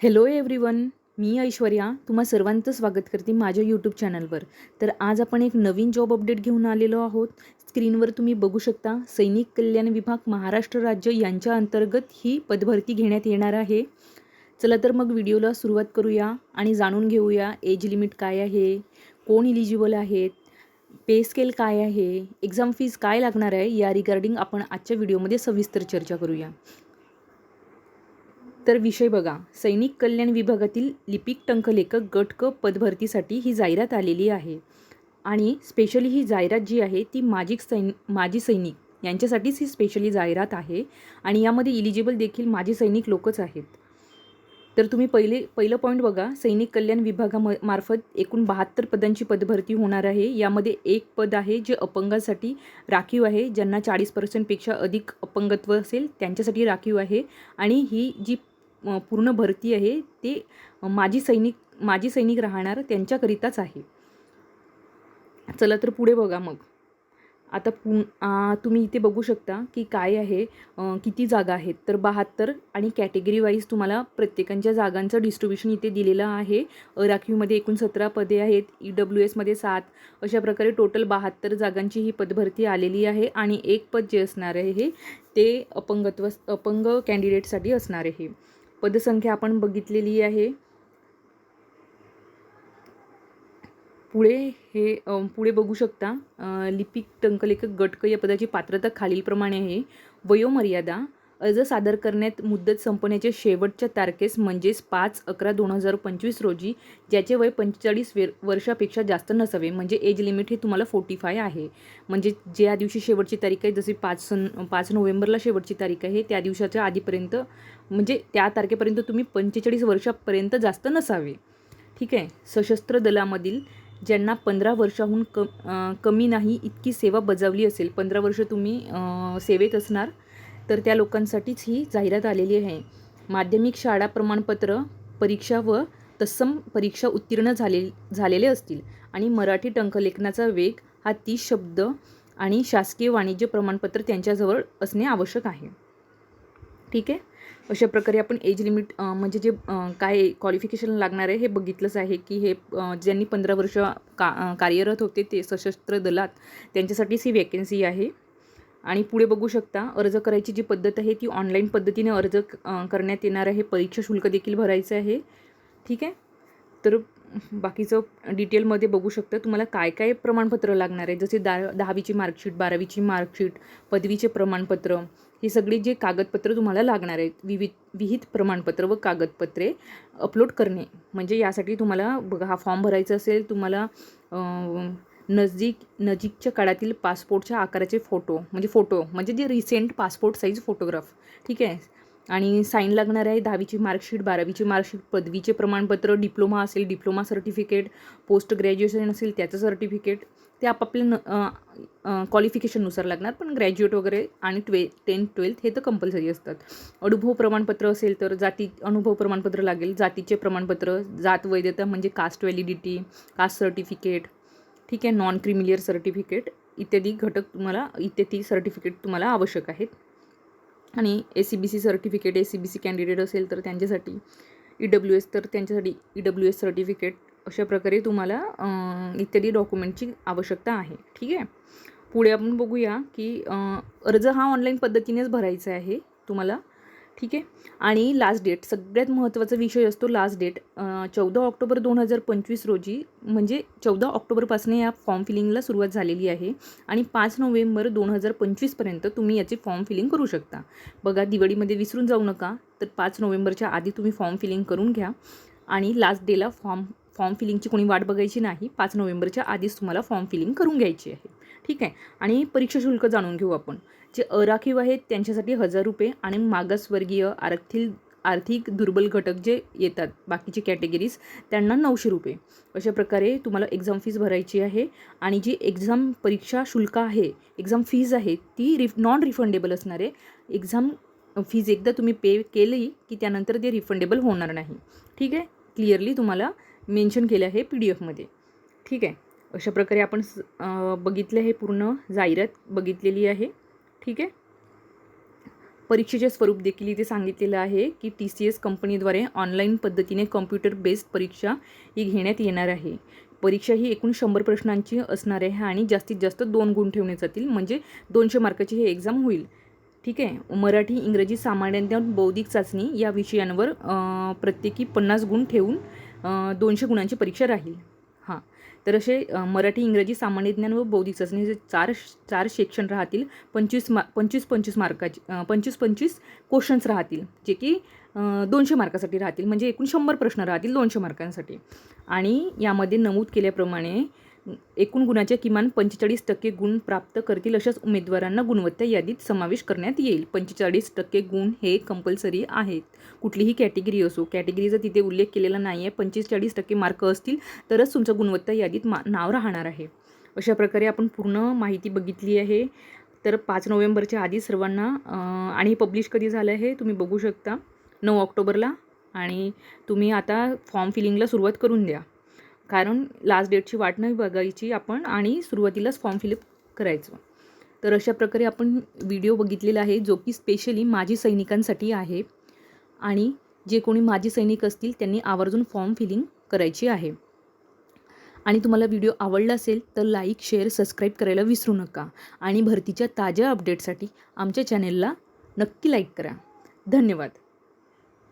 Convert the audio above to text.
Hello everyone मी ऐश्वर्या. तुम्हा सर्वांचं स्वागत करते माझ्या यूट्यूब चॅनलवर तर आज आपण एक नवीन जॉब अपडेट घेऊन आलेलो आहोत. स्क्रीनवर तुम्ही बघू शकता सैनिक कल्याण विभाग महाराष्ट्र राज्य यांच्या अंतर्गत ही पदभरती घेण्यात येणार आहे. चला तर मग व्हिडिओला सुरुवात करूया आणि जाणून घेऊया एज लिमिट काय आहे कोण इलिजिबल आहेत पे स्केल काय आहे एक्झाम फीज काय लागणार आहे या रिगार्डिंग आपण आजच्या व्हिडिओमध्ये सविस्तर चर्चा करूया. तर विषय बघा. सैनिक कल्याण विभागातील लिपिक टंकलेखक गट क पदभरतीसाठी ही जाहिरात आलेली आहे. आणि स्पेशली ही जाहिरात जी आहे ती माजी सैन माजी सैनिक. यांच्यासाठीच ही स्पेशली जाहिरात आहे आणि यामध्ये इलिजिबल देखील माजी सैनिक लोकच आहेत. तर तुम्ही पहिले पहिलं पॉईंट बघा. सैनिक कल्याण विभागाम मार्फत एकूण बहात्तर पदांची पदभरती होणार आहे. यामध्ये एक पद आहे जे अपंगासाठी राखीव आहे. ज्यांना चाळीस पर्सेंटपेक्षा अधिक अपंगत्व असेल त्यांच्यासाठी राखीव आहे. आणि ही जी पूर्ण भरती आहे ते माजी सैनिक माजी सैनिक राहणार त्यांच्याकरिताच आहे. चला तर पुढे बघा मग. आता पु तुम्ही इथे बघू शकता की काय आहे किती जागा आहेत. तर बहात्तर आणि कॅटेगरी वाईज तुम्हाला प्रत्येकांच्या जागांचं डिस्ट्रीब्युशन इथे दिलेलं आहे. राखीवमध्ये एकूण सतरा पदे आहेत ई डब्ल्यू एसमध्ये सात. अशा प्रकारे टोटल बहात्तर जागांची ही पदभरती आलेली आहे आणि एक पद जे असणार आहे हे ते अपंगत्व अपंग कॅन्डिडेटसाठी असणार आहे. पदसंख्या आपण बघितलेली आहे. पुढे हे पुढे बघू शकता लिपिक टंकलेखक गटक या पदाची पात्रता खालीलप्रमाणे आहे. वयोमर्यादा अर्ज सादर करण्यात मुदत संपण्याच्या शेवटच्या तारखेस म्हणजेच पाच अकरा दोन हजार पंचवीस रोजी ज्याचे वय पंचेचाळीस वे वर्षापेक्षा जास्त नसावे. म्हणजे एज लिमिट हे तुम्हाला फोर्टी फाय आहे. म्हणजे ज्या दिवशी शेवटची तारीख आहे जशी पाच सन पाच नोव्हेंबरला शेवटची तारीख आहे त्या दिवसाच्या आधीपर्यंत म्हणजे त्या तारखेपर्यंत तुम्ही पंचेचाळीस वर्षापर्यंत जास्त नसावे. ठीक आहे? सशस्त्र दलामधील ज्यांना पंधरा वर्षाहून क कमी नाही इतकी सेवा बजावली असेल पंधरा वर्ष तुम्ही सेवेत असणार तर त्या लोकांसाठीच ही जाहिरात आलेली आहे. माध्यमिक शाळा प्रमाणपत्र परीक्षा व तत्सम परीक्षा उत्तीर्ण झाले झालेले असतील आणि मराठी टंकलेखनाचा वेग हा तीस शब्द आणि शासकीय वाणिज्य प्रमाणपत्र त्यांच्याजवळ असणे आवश्यक आहे. ठीक आहे? अशा प्रकारे आपण एज लिमिट म्हणजे जे काय क्वालिफिकेशन लागणार आहे हे बघितलंच आहे की हे ज्यांनी पंधरा वर्ष का कार्यरत होते ते सशस्त्र दलात त्यांच्यासाठीच ही वॅकन्सी आहे. आणि पुढे बघू शकता अर्ज करायची जी पद्धत आहे ती ऑनलाईन पद्धतीने अर्ज करण्यात येणार आहे. परीक्षा शुल्क देखील भरायचं आहे. ठीक आहे? तर बाकीचं डिटेलमध्ये बघू शकता. तुम्हाला काय काय प्रमाणपत्र लागणार आहे? जसे दा दहावीची मार्कशीट बारावीची मार्कशीट पदवीचे प्रमाणपत्र हे सगळी जे कागदपत्र तुम्हाला लागणार आहेत विविध विहित प्रमाणपत्र व कागदपत्रे अपलोड करणे. म्हणजे यासाठी तुम्हाला बघा हा फॉर्म भरायचा असेल तुम्हाला नजदीक नजीकच्या काळातील पासपोर्टच्या आकाराचे फोटो म्हणजे फोटो म्हणजे जे रिसेंट पासपोर्ट साईज फोटोग्राफ ठीक आहे? आणि साईन लागणार आहे दहावीची मार्कशीट बारावीची मार्कशीट पदवीचे प्रमाणपत्र डिप्लोमा असेल डिप्लोमा सर्टिफिकेट पोस्ट ग्रॅज्युएशन असेल त्याचं सर्टिफिकेट ते आपापल्या न क्वालिफिकेशननुसार लागणार पण ग्रॅज्युएट वगैरे आणि ट्वे टेन्थ ट्वेल्थ हे तर कंपल्सरी असतात. अनुभव प्रमाणपत्र असेल तर जाती अनुभव प्रमाणपत्र लागेल. जातीचे प्रमाणपत्र जात वैधता म्हणजे कास्ट व्हॅलिडिटी कास्ट सर्टिफिकेट ठीक आहे नॉन क्रिमिलियर सर्टिफिकेट इत्यादी घटक तुम्हाला इत्यादी सर्टिफिकेट तुम्हाला आवश्यक आहेत. आणि A C B C certificate A C B C candidate असेल तर त्यांच्यासाठी ई डब्ल्यू एस तर त्यांच्यासाठी ई डब्ल्यू एस सर्टिफिकेट अशा प्रकारे तुम्हाला इत्यादी डॉक्युमेंटची आवश्यकता आहे. ठीक आहे? पुढे आपण बघूया की अर्ज हा ऑनलाईन पद्धतीनेच भरायचा आहे. तुम्हाला ठीक आहे? आणि लास्ट डेट सगळ्यात महत्त्वाचा विषय असतो लास्ट डेट चौदा ऑक्टोबर दोन हजार पंचवीस रोजी म्हणजे चौदा ऑक्टोबरपासून या फॉर्म फिलिंगला सुरुवात झालेली आहे आणि पाच नोव्हेंबर दोन हजार पंचवीसपर्यंत तुम्ही याचे फॉर्म फिलिंग करू शकता. बघा दिवाळीमध्ये विसरून जाऊ नका तर पाच नोव्हेंबरच्या आधी तुम्ही फॉर्म फिलिंग करून घ्या. आणि लास्ट डेला फॉर्म फॉर्म फिलिंगची कोणी वाट बघायची नाही पाच नोव्हेंबरच्या आधीच तुम्हाला फॉर्म फिलिंग करून घ्यायची आहे. ठीक आहे? आणि परीक्षा शुल्क जाणून घेऊ आपण. जे अराखीव आहेत त्यांच्यासाठी हजार रुपये आणि मागासवर्गीय आर्थिक आर्थिक दुर्बल घटक जे येतात बाकीचे कॅटेगरीज त्यांना नऊशे रुपये. अशा प्रकारे तुम्हाला एक्झाम फीज भरायची आहे आणि जी एक्झाम परीक्षा शुल्क आहे एक्झाम फीज आहे ती रिफ नॉन रिफंडेबल असणार आहे. एक्झाम फीज एकदा तुम्ही पे केली की त्यानंतर ते रिफंडेबल होणार नाही. ठीक आहे? क्लिअरली तुम्हाला मेन्शन केलं आहे पी डी एफमध्ये ठीक आहे? अशा प्रकारे आपण स- बघितलं हे पूर्ण जाहिरात बघितलेली आहे. ठीक आहे? परीक्षेचे स्वरूप देखील इथे सांगितलेलं आहे की टी सी एस कंपनीद्वारे ऑनलाईन पद्धतीने कॉम्प्युटर बेस्ड परीक्षा ही घेण्यात येणार आहे. परीक्षा ही एकूण शंभर प्रश्नांची असणार आहे आणि जास्तीत जास्त दोन गुण ठेवले जातील म्हणजे दोनशे मार्काची हे एक्झाम होईल. ठीक आहे? मराठी इंग्रजी सामान्य बौद्धिक चाचणी या विषयांवर प्रत्येकी पन्नास गुण ठेवून दोनशे गुणांची परीक्षा राहील. हां. तर असे मराठी इंग्रजी सामान्य ज्ञान व बौद्धिक चाचणी हे चार चार सेक्शन राहतील. पंचवीस मा पंचवीस पंचवीस मार्काचे पंचवीस पंचवीस क्वेश्चन्स राहतील. जे की दोनशे मार्कासाठी राहतील. म्हणजे एकूण शंभर प्रश्न राहतील दोनशे मार्कांसाठी. आणि यामध्ये नमूद केल्याप्रमाणे एकूण गुणाचे किमान पंचेचाळीस टक्के गुण प्राप्त करतील अशाच उमेदवारांना गुणवत्ता यादीत समावेश करण्यात येईल. पंचेचाळीस टक्के गुण हे कंपल्सरी आहेत. कुठलीही कॅटेगरी असो कॅटेगरीचा तिथे उल्लेख केलेला नाही आहे पंचेचाळीस टक्के मार्क असतील तरच तुमचं गुणवत्ता यादीत मा नाव राहणार आहे. अशा प्रकारे आपण पूर्ण माहिती बघितली आहे. तर पाच नोव्हेंबरच्या आधी सर्वांना आणि पब्लिश कधी झालं आहे तुम्ही बघू शकता. नऊ ऑक्टोबरला आणि तुम्ही आता फॉर्म फिलिंगला सुरुवात करून द्या. कारण लास्ट डेटची वाट नाही बघायची आपण आणि सुरुवातीलाच फॉर्म फिलअप करायचं. तर अशा प्रकारे आपण व्हिडिओ बघितलेला आहे जो की स्पेशली माजी सैनिकांसाठी आहे आणि जे कोणी माजी सैनिक असतील त्यांनी आवर्जून फॉर्म फिलिंग करायची आहे. आणि तुम्हाला व्हिडिओ आवडला असेल तर लाईक शेअर सबस्क्राईब करायला विसरू नका आणि भरतीच्या ताज्या अपडेटसाठी आमच्या चॅनेलला नक्की लाईक करा. धन्यवाद.